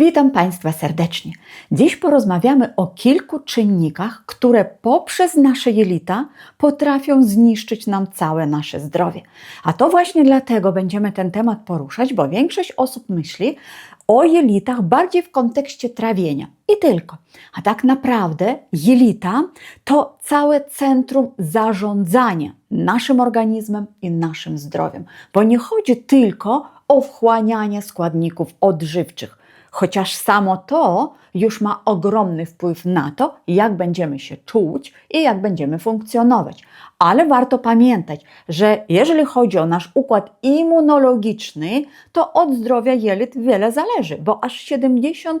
Witam Państwa serdecznie. Dziś porozmawiamy o kilku czynnikach, które poprzez nasze jelita potrafią zniszczyć nam całe nasze zdrowie. A to właśnie dlatego będziemy ten temat poruszać, bo większość osób myśli o jelitach bardziej w kontekście trawienia i tylko. A tak naprawdę jelita to całe centrum zarządzania naszym organizmem i naszym zdrowiem, bo nie chodzi tylko o wchłanianie składników odżywczych chociaż samo to już ma ogromny wpływ na to, jak będziemy się czuć i jak będziemy funkcjonować. Ale warto pamiętać, że jeżeli chodzi o nasz układ immunologiczny, to od zdrowia jelit wiele zależy, bo aż 70%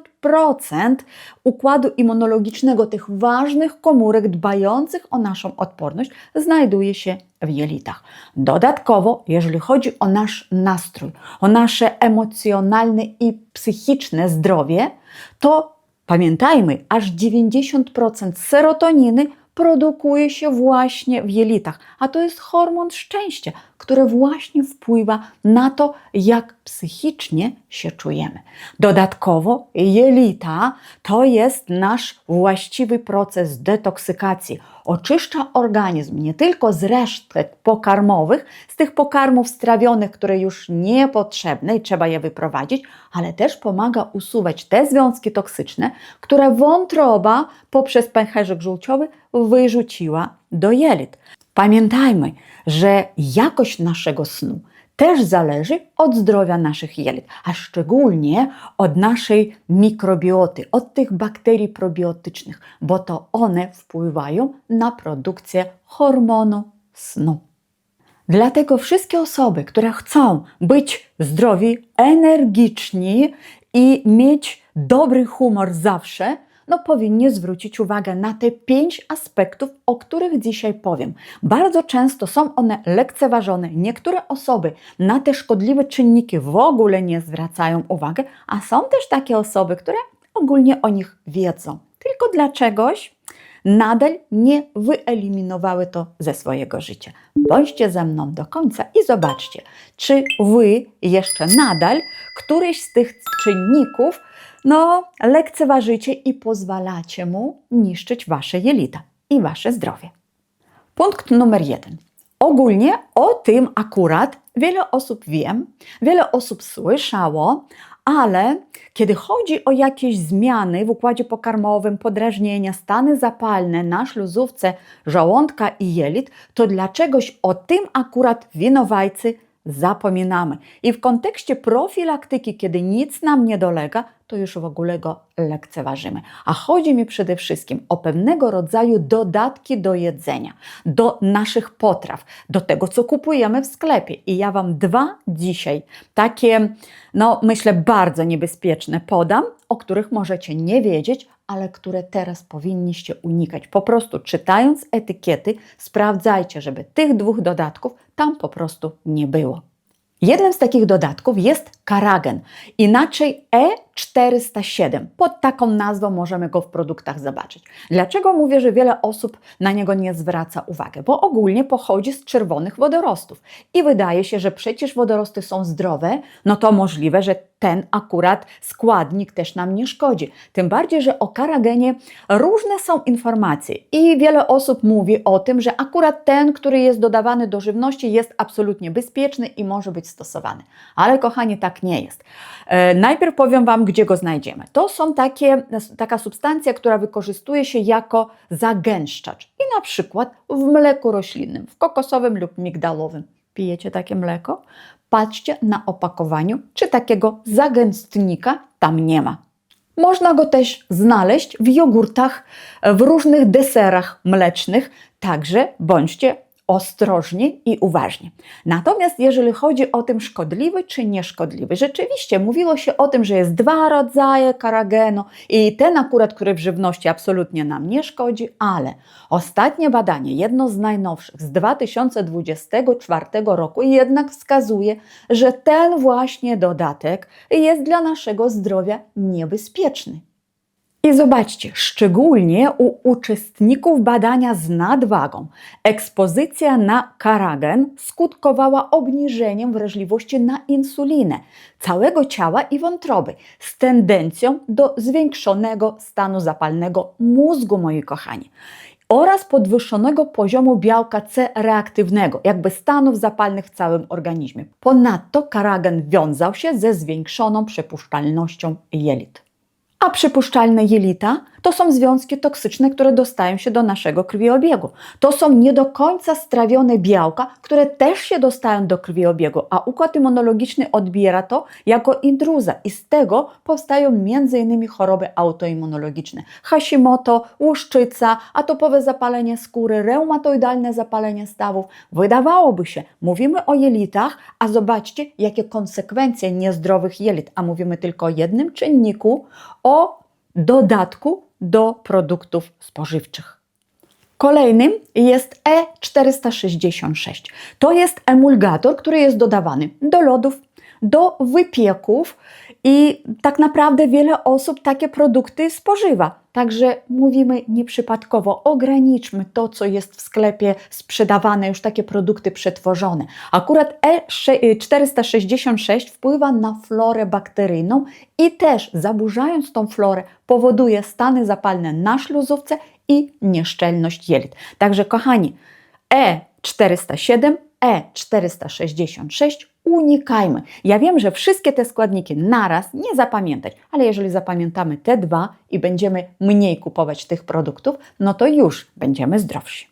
układu immunologicznego, tych ważnych komórek dbających o naszą odporność, znajduje się w jelitach. Dodatkowo, jeżeli chodzi o nasz nastrój, o nasze emocjonalne i psychiczne zdrowie, to pamiętajmy, aż 90% serotoniny produkuje się właśnie w jelitach, a to jest hormon szczęścia, który właśnie wpływa na to, jak psychicznie się czujemy. Dodatkowo jelita to jest nasz właściwy proces detoksykacji. Oczyszcza organizm nie tylko z resztek pokarmowych, z tych pokarmów strawionych, które już niepotrzebne i trzeba je wyprowadzić, ale też pomaga usuwać te związki toksyczne, które wątroba poprzez pęcherzyk żółciowy wyrzuciła do jelit. Pamiętajmy, że jakość naszego snu też zależy od zdrowia naszych jelit, a szczególnie od naszej mikrobioty, od tych bakterii probiotycznych, bo to one wpływają na produkcję hormonu snu. Dlatego wszystkie osoby, które chcą być zdrowi, energiczni i mieć dobry humor zawsze, no powinni zwrócić uwagę na te pięć aspektów, o których dzisiaj powiem. Bardzo często są one lekceważone. Niektóre osoby na te szkodliwe czynniki w ogóle nie zwracają uwagi, a są też takie osoby, które ogólnie o nich wiedzą. Tylko dla czegoś nadal nie wyeliminowały to ze swojego życia. Bądźcie ze mną do końca i zobaczcie, czy wy jeszcze nadal któryś z tych czynników no, lekceważycie i pozwalacie mu niszczyć wasze jelita i wasze zdrowie. Punkt numer jeden. Ogólnie o tym akurat wiele osób wie, wiele osób słyszało, ale kiedy chodzi o jakieś zmiany w układzie pokarmowym, podrażnienia, stany zapalne na śluzówce żołądka i jelit, to dlaczegoś o tym akurat winowajcy zapominamy. I w kontekście profilaktyki, kiedy nic nam nie dolega, to już w ogóle go lekceważymy. A chodzi mi przede wszystkim o pewnego rodzaju dodatki do jedzenia, do naszych potraw, do tego, co kupujemy w sklepie. I ja Wam dwa dzisiaj takie, no myślę, bardzo niebezpieczne podam, o których możecie nie wiedzieć, ale które teraz powinniście unikać. Po prostu czytając etykiety, sprawdzajcie, żeby tych dwóch dodatków tam po prostu nie było. Jednym z takich dodatków jest karagen, inaczej E407. Pod taką nazwą możemy go w produktach zobaczyć. Dlaczego mówię, że wiele osób na niego nie zwraca uwagi? Bo ogólnie pochodzi z czerwonych wodorostów i wydaje się, że przecież wodorosty są zdrowe, no to możliwe, że ten akurat składnik też nam nie szkodzi. Tym bardziej, że o karagenie różne są informacje i wiele osób mówi o tym, że akurat ten, który jest dodawany do żywności, jest absolutnie bezpieczny i może być stosowany. Ale kochani, tak nie jest. E, najpierw powiem Wam, gdzie go znajdziemy. To są takie, taka substancja, która wykorzystuje się jako zagęszczacz i na przykład w mleku roślinnym, w kokosowym lub migdalowym. Pijecie takie mleko? Patrzcie na opakowaniu, czy takiego zagęstnika tam nie ma. Można go też znaleźć w jogurtach, w różnych deserach mlecznych, także bądźcie ostrożnie i uważnie. Natomiast jeżeli chodzi o tym szkodliwy czy nieszkodliwy, rzeczywiście mówiło się o tym, że jest dwa rodzaje karagenu i ten akurat, który w żywności absolutnie nam nie szkodzi, ale ostatnie badanie, jedno z najnowszych z 2024 roku jednak wskazuje, że ten właśnie dodatek jest dla naszego zdrowia niebezpieczny. I zobaczcie, szczególnie u uczestników badania z nadwagą, ekspozycja na karagen skutkowała obniżeniem wrażliwości na insulinę całego ciała i wątroby z tendencją do zwiększonego stanu zapalnego mózgu, moi kochani oraz podwyższonego poziomu białka C reaktywnego, jakby stanów zapalnych w całym organizmie. Ponadto karagen wiązał się ze zwiększoną przepuszczalnością jelit. A przypuszczalne jelita to są związki toksyczne, które dostają się do naszego krwiobiegu. To są nie do końca strawione białka, które też się dostają do krwiobiegu, a układ immunologiczny odbiera to jako intruza i z tego powstają m.in. choroby autoimmunologiczne. Hashimoto, łuszczyca, atopowe zapalenie skóry, reumatoidalne zapalenie stawów. Wydawałoby się, mówimy o jelitach, a zobaczcie, jakie konsekwencje niezdrowych jelit, a mówimy tylko o jednym czynniku, o dodatku do produktów spożywczych. Kolejnym jest E466. To jest emulgator, który jest dodawany do lodów, do wypieków i tak naprawdę wiele osób takie produkty spożywa. Także mówimy nieprzypadkowo, ograniczmy to, co jest w sklepie sprzedawane, już takie produkty przetworzone. Akurat E466 wpływa na florę bakteryjną i też zaburzając tą florę powoduje stany zapalne na śluzówce i nieszczelność jelit. Także kochani, E407, E466 unikajmy. Ja wiem, że wszystkie te składniki naraz nie zapamiętać, ale jeżeli zapamiętamy te dwa i będziemy mniej kupować tych produktów, no to już będziemy zdrowsi.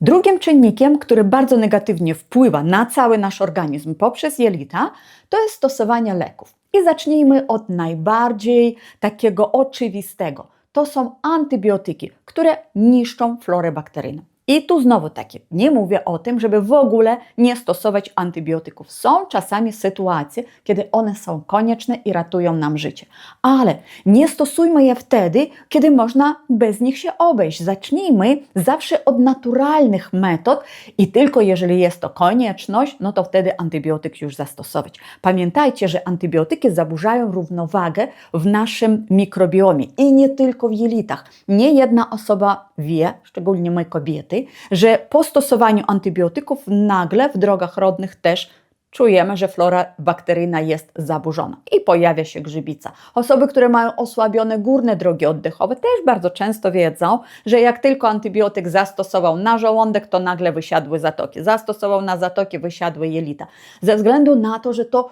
Drugim czynnikiem, który bardzo negatywnie wpływa na cały nasz organizm poprzez jelita, to jest stosowanie leków. I zacznijmy od najbardziej takiego oczywistego. To są antybiotyki, które niszczą florę bakteryjną. I tu znowu takie, nie mówię o tym, żeby w ogóle nie stosować antybiotyków. Są czasami sytuacje, kiedy one są konieczne i ratują nam życie. Ale nie stosujmy je wtedy, kiedy można bez nich się obejść. Zacznijmy zawsze od naturalnych metod i tylko jeżeli jest to konieczność, no to wtedy antybiotyk już zastosować. Pamiętajcie, że antybiotyki zaburzają równowagę w naszym mikrobiomie i nie tylko w jelitach. Nie jedna osoba wie, szczególnie my kobiety, że po stosowaniu antybiotyków nagle w drogach rodnych też czujemy, że flora bakteryjna jest zaburzona i pojawia się grzybica. Osoby, które mają osłabione górne drogi oddechowe, też bardzo często wiedzą, że jak tylko antybiotyk zastosował na żołądek, to nagle wysiadły zatoki. Zastosował na zatoki, wysiadły jelita. Ze względu na to, że to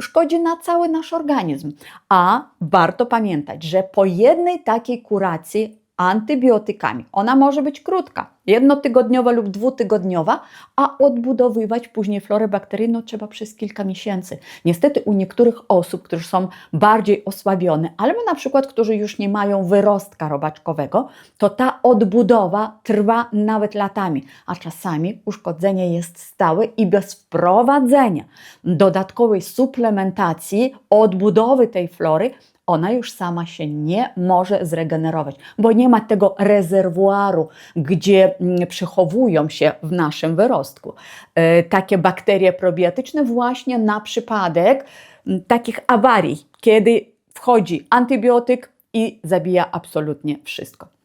szkodzi na cały nasz organizm. A warto pamiętać, że po jednej takiej kuracji antybiotykami. Ona może być krótka, jednotygodniowa lub dwutygodniowa, a odbudowywać później florę bakteryjną trzeba przez kilka miesięcy. Niestety u niektórych osób, którzy są bardziej osłabione, albo na przykład, którzy już nie mają wyrostka robaczkowego, to ta odbudowa trwa nawet latami, a czasami uszkodzenie jest stałe i bez wprowadzenia dodatkowej suplementacji, odbudowy tej flory, ona już sama się nie może zregenerować, bo nie ma tego rezerwuaru, gdzie mm, przechowują się w naszym wyrostku e, takie bakterie probiotyczne właśnie na przypadek mm, takich awarii, kiedy wchodzi antybiotyk i zabija absolutnie wszystko.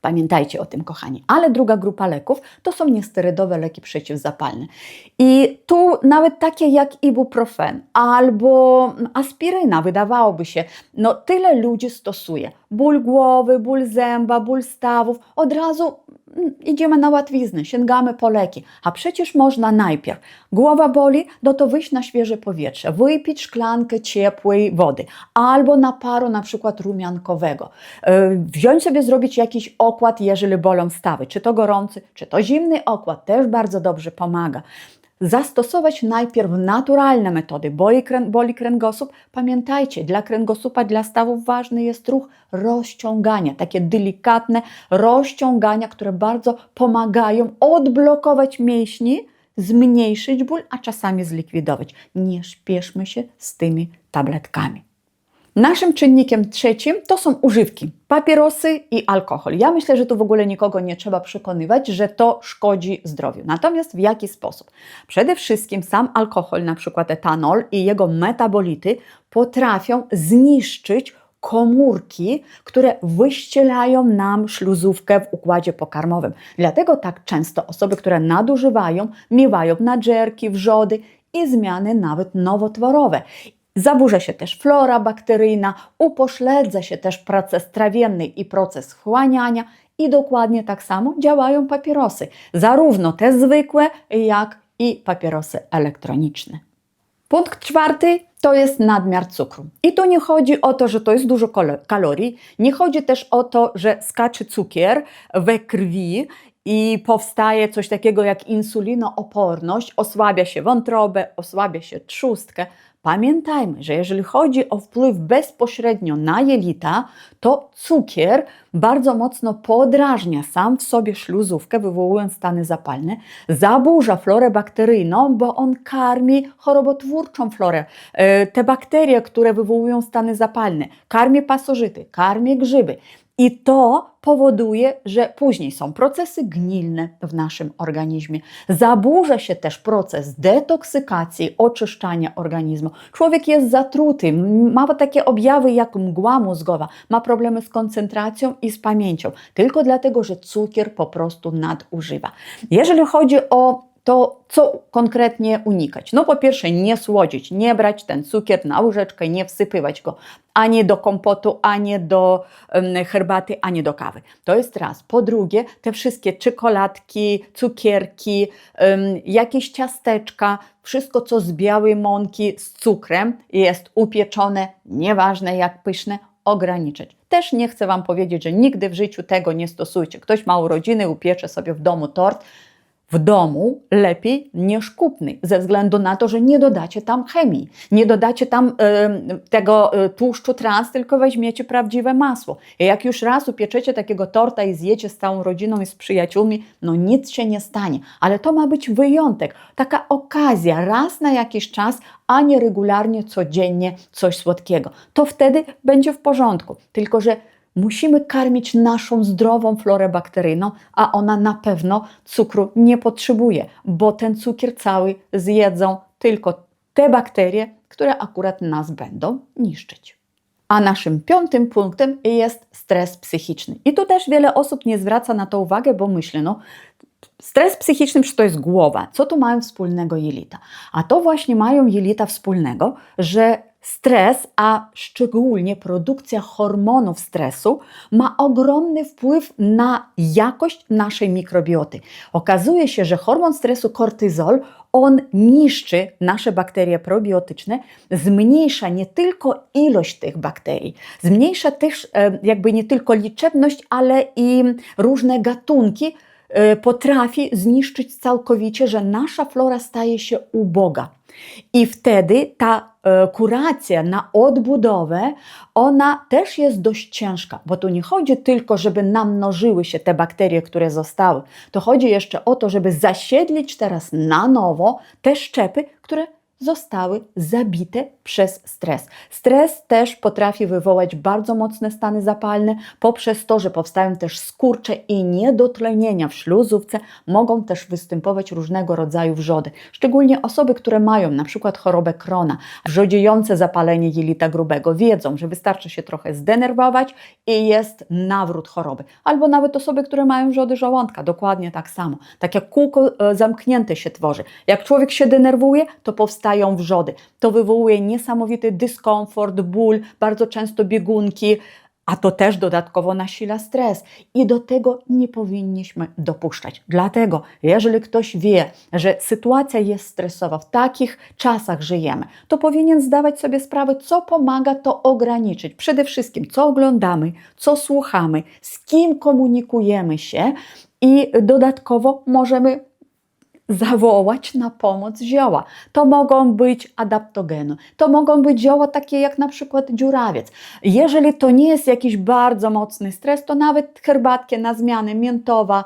Pamiętajcie o tym, kochani. Ale druga grupa leków to są niesterydowe leki przeciwzapalne. I tu nawet takie jak ibuprofen albo aspiryna, wydawałoby się, no tyle ludzi stosuje. Ból głowy, ból zęba, ból stawów, od razu idziemy na łatwiznę, sięgamy po leki. A przecież można najpierw głowa boli, no to wyjść na świeże powietrze, wypić szklankę ciepłej wody albo naparu na przykład rumiankowego. E, wziąć sobie, zrobić jakiś okład, jeżeli bolą stawy, czy to gorący, czy to zimny okład, też bardzo dobrze pomaga zastosować najpierw naturalne metody boli, boli kręgosłup. Pamiętajcie, dla kręgosłupa, dla stawów ważny jest ruch rozciągania, takie delikatne rozciągania, które bardzo pomagają odblokować mięśni, zmniejszyć ból, a czasami zlikwidować. Nie śpieszmy się z tymi tabletkami. Naszym czynnikiem trzecim to są używki, papierosy i alkohol. Ja myślę, że tu w ogóle nikogo nie trzeba przekonywać, że to szkodzi zdrowiu. Natomiast w jaki sposób? Przede wszystkim sam alkohol, na przykład etanol i jego metabolity potrafią zniszczyć komórki, które wyścielają nam śluzówkę w układzie pokarmowym. Dlatego tak często osoby, które nadużywają, miewają nadżerki, wrzody i zmiany nawet nowotworowe. Zaburza się też flora bakteryjna, upośledza się też proces trawienny i proces wchłaniania i dokładnie tak samo działają papierosy, zarówno te zwykłe, jak i papierosy elektroniczne. Punkt czwarty to jest nadmiar cukru. I tu nie chodzi o to, że to jest dużo kalorii, nie chodzi też o to, że skacze cukier we krwi i powstaje coś takiego jak insulinooporność, osłabia się wątrobę, osłabia się trzustkę. Pamiętajmy, że jeżeli chodzi o wpływ bezpośrednio na jelita, to cukier bardzo mocno podrażnia sam w sobie śluzówkę, wywołując stany zapalne, zaburza florę bakteryjną, bo on karmi chorobotwórczą florę. E, te bakterie, które wywołują stany zapalne, karmi pasożyty, karmi grzyby. I to powoduje, że później są procesy gnilne w naszym organizmie. Zaburza się też proces detoksykacji, oczyszczania organizmu. Człowiek jest zatruty, ma takie objawy jak mgła mózgowa, ma problemy z koncentracją i z pamięcią, tylko dlatego, że cukier po prostu nadużywa. Jeżeli chodzi o to co konkretnie unikać? No po pierwsze nie słodzić, nie brać ten cukier na łyżeczkę, nie wsypywać go ani do kompotu, ani do herbaty, ani do kawy. To jest raz. Po drugie, te wszystkie czekoladki, cukierki, jakieś ciasteczka, wszystko co z białej mąki z cukrem jest upieczone, nieważne jak pyszne, ograniczyć. Też nie chcę Wam powiedzieć, że nigdy w życiu tego nie stosujcie. Ktoś ma urodziny, upiecze sobie w domu tort, w domu lepiej niż kupny, ze względu na to, że nie dodacie tam chemii, nie dodacie tam y, tego y, tłuszczu trans, tylko weźmiecie prawdziwe masło. I jak już raz upieczecie takiego torta i zjecie z całą rodziną i z przyjaciółmi, no nic się nie stanie. Ale to ma być wyjątek, taka okazja, raz na jakiś czas, a nie regularnie, codziennie coś słodkiego. To wtedy będzie w porządku. Tylko, że Musimy karmić naszą zdrową florę bakteryjną, a ona na pewno cukru nie potrzebuje, bo ten cukier cały zjedzą tylko te bakterie, które akurat nas będą niszczyć. A naszym piątym punktem jest stres psychiczny. I tu też wiele osób nie zwraca na to uwagę, bo myślę, no Stres psychiczny to jest głowa. Co tu mają wspólnego jelita? A to właśnie mają jelita wspólnego, że Stres, a szczególnie produkcja hormonów stresu, ma ogromny wpływ na jakość naszej mikrobioty. Okazuje się, że hormon stresu kortyzol on niszczy nasze bakterie probiotyczne, zmniejsza nie tylko ilość tych bakterii, zmniejsza też e, jakby nie tylko liczebność, ale i różne gatunki, potrafi zniszczyć całkowicie, że nasza flora staje się uboga. I wtedy ta e, kuracja na odbudowę, ona też jest dość ciężka, bo tu nie chodzi tylko, żeby namnożyły się te bakterie, które zostały. To chodzi jeszcze o to, żeby zasiedlić teraz na nowo te szczepy, które zostały zabite przez stres. Stres też potrafi wywołać bardzo mocne stany zapalne, poprzez to, że powstają też skurcze i niedotlenienia w śluzówce, mogą też występować różnego rodzaju wrzody. Szczególnie osoby, które mają na przykład chorobę krona, wrzodziejące zapalenie jelita grubego, wiedzą, że wystarczy się trochę zdenerwować i jest nawrót choroby. Albo nawet osoby, które mają wrzody żołądka, dokładnie tak samo. Tak jak kółko e, zamknięte się tworzy. Jak człowiek się denerwuje, to powstaje powstają wrzody. To wywołuje niesamowity dyskomfort, ból, bardzo często biegunki, a to też dodatkowo nasila stres i do tego nie powinniśmy dopuszczać. Dlatego, jeżeli ktoś wie, że sytuacja jest stresowa, w takich czasach żyjemy, to powinien zdawać sobie sprawę, co pomaga to ograniczyć. Przede wszystkim, co oglądamy, co słuchamy, z kim komunikujemy się i dodatkowo możemy zawołać na pomoc zioła. To mogą być adaptogeny, to mogą być zioła takie jak na przykład dziurawiec. Jeżeli to nie jest jakiś bardzo mocny stres, to nawet herbatki na zmiany miętowa,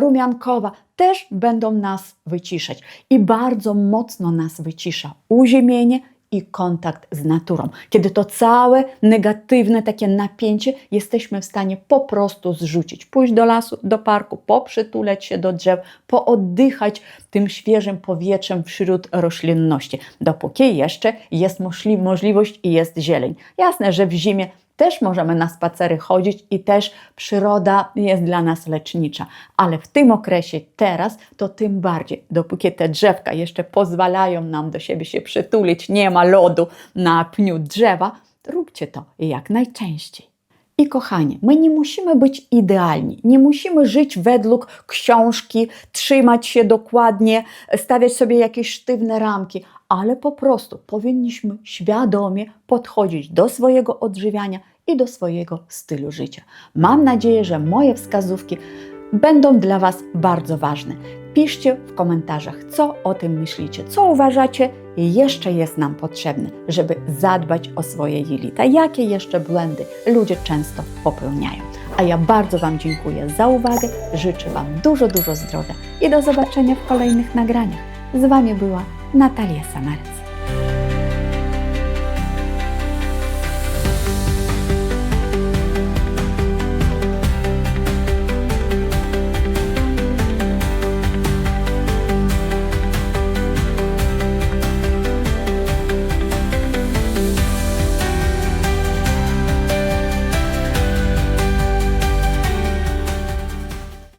rumiankowa też będą nas wyciszać. I bardzo mocno nas wycisza uziemienie, i kontakt z naturą. Kiedy to całe negatywne takie napięcie jesteśmy w stanie po prostu zrzucić. Pójść do lasu, do parku, poprzytuleć się do drzew, pooddychać tym świeżym powietrzem wśród roślinności, dopóki jeszcze jest możliwość i jest zieleń. Jasne, że w zimie też możemy na spacery chodzić i też przyroda jest dla nas lecznicza. Ale w tym okresie, teraz, to tym bardziej, dopóki te drzewka jeszcze pozwalają nam do siebie się przytulić, nie ma lodu na pniu drzewa, róbcie to jak najczęściej. I kochani, my nie musimy być idealni, nie musimy żyć według książki, trzymać się dokładnie, stawiać sobie jakieś sztywne ramki, ale po prostu powinniśmy świadomie podchodzić do swojego odżywiania i do swojego stylu życia. Mam nadzieję, że moje wskazówki będą dla Was bardzo ważne. Piszcie w komentarzach, co o tym myślicie, co uważacie jeszcze jest nam potrzebne, żeby zadbać o swoje jelita, jakie jeszcze błędy ludzie często popełniają. A ja bardzo Wam dziękuję za uwagę, życzę Wam dużo, dużo zdrowia i do zobaczenia w kolejnych nagraniach. Z Wami była Natalia Samarec.